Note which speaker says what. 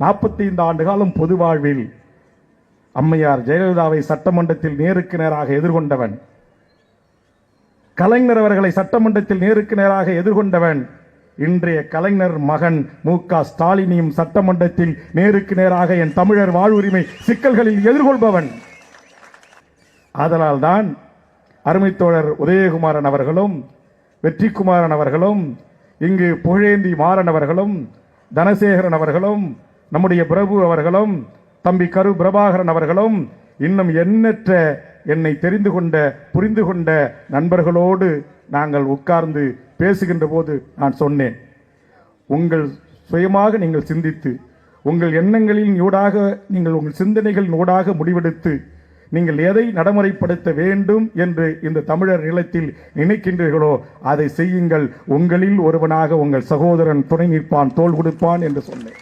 Speaker 1: நாற்பத்தி ஐந்து ஆண்டு காலம் பொது வாழ்வில் அம்மையார் ஜெயலலிதாவை சட்டமன்றத்தில் நேருக்கு நேராக எதிர்கொண்டவன். கலைஞர் அவர்களை சட்டமன்றத்தில் நேருக்கு நேராக எதிர்கொண்டவன். இன்றைய கலைஞர் மகன் மு க ஸ்டாலினியும் சட்டமன்றத்தில் நேருக்கு நேராக என் தமிழர் வாழ்வுரிமை சிக்கல்களில் எதிர்கொள்பவன். அதனால் தான் அருமைத்தோழர் உதயகுமாரன் அவர்களும் வெற்றிக்குமாரன் அவர்களும் இங்கு புகழேந்தி மாறன் அவர்களும் தனசேகரன் அவர்களும் நம்முடைய பிரபு அவர்களும் தம்பி கரு பிரபாகரன் அவர்களும் இன்னும் எண்ணற்ற என்னை தெரிந்து கொண்ட புரிந்து கொண்ட நண்பர்களோடு நாங்கள் உட்கார்ந்து பேசுகின்ற போது நான் சொன்னேன். உங்கள் சுயமாக நீங்கள் சிந்தித்து உங்கள் எண்ணங்களின் ஊடாக நீங்கள் உங்கள் சிந்தனைகளின் ஊடாக முடிவெடுத்து நீங்கள் எதை நடைமுறைப்படுத்த வேண்டும் என்று இந்த தமிழர் நிலத்தில் நினைக்கின்றீர்களோ அதை செய்யுங்கள். உங்களில் ஒருவனாக உங்கள் சகோதரன் துணை நிற்பான் தோள் கொடுப்பான் என்று சொன்னேன்.